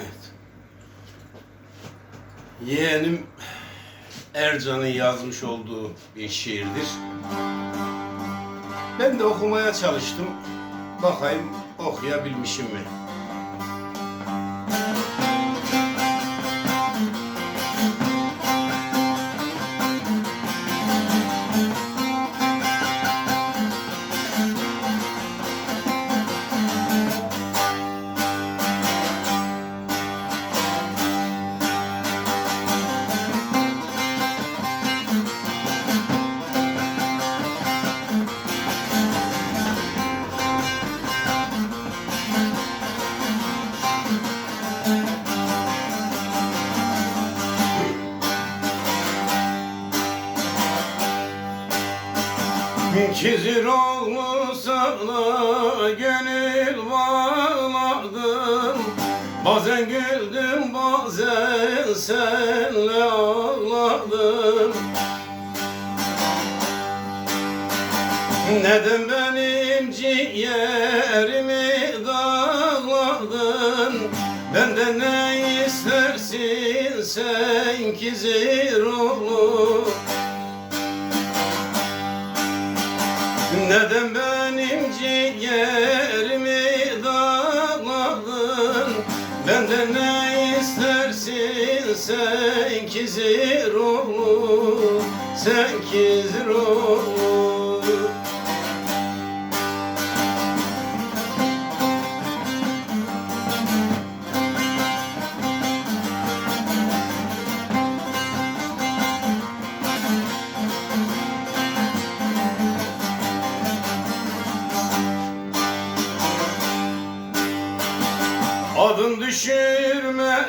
Evet. Yeğenim Ercan'ın yazmış olduğu bir şiirdir. Ben de okumaya çalıştım. Bakayım okuyabilmişim mi? Kizir oğlu sana gönül bağladım Bazen güldüm bazen senle ağladım Neden benim ciğerimi dağladın Benden ne istersin sen kizir oğlu Neden benim ciğerimi dağladın. Benden ne istersin sen kizir oğlu Sen kizir oğlu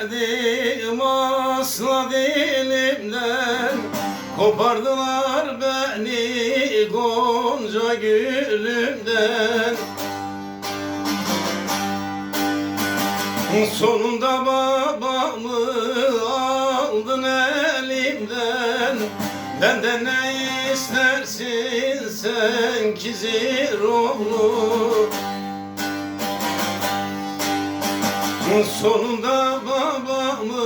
düşürmedim asla dilimden Kopardılar beni gonca gülümden. Sonunda babamı aldın elimden. Benden ne istersin sen kizir oğlu Sonunda babamı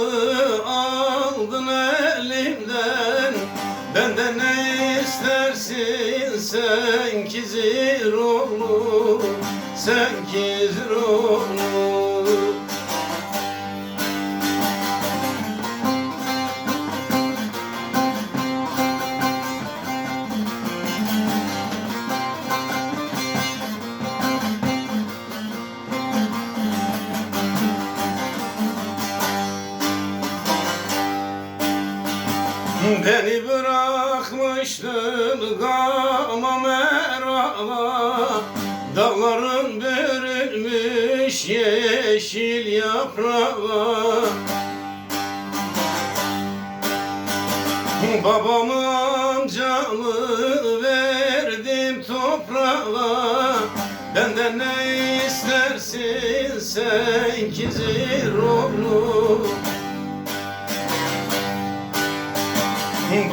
aldın elimden Benden ne istersin? Sen kizir oğlu Sen kizir Beni bırakmıştın gama merala Dağların bürünmüş yeşil yaprağa Babamı amcamı verdim toprağa. Benden ne istersin sen kizir oğlu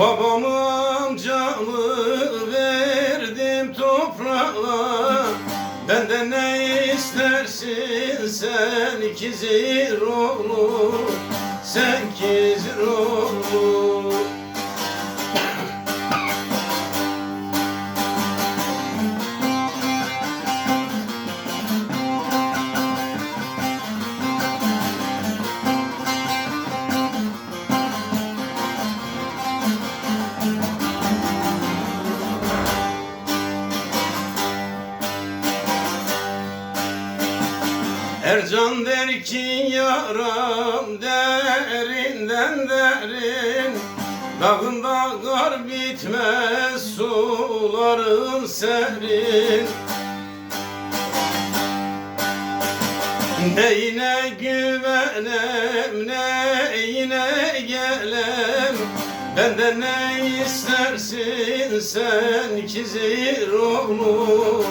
Babamı amcamı verdim toprağa. Benden ne istersin? Sen ikizir oğlu. Sen kizir oğlu Ercan der ki yaram derinden derin Dağında kar bitmez suların serin. Neyine güvenem neyine gelem Benden ne istersin sen kizir oğlu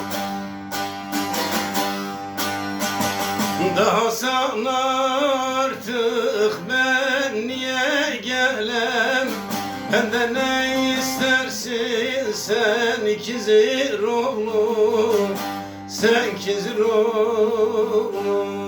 Daha sana artık ben niye gelem? Benden ne istersin sen ikizir oğlu Sen kizir oğlu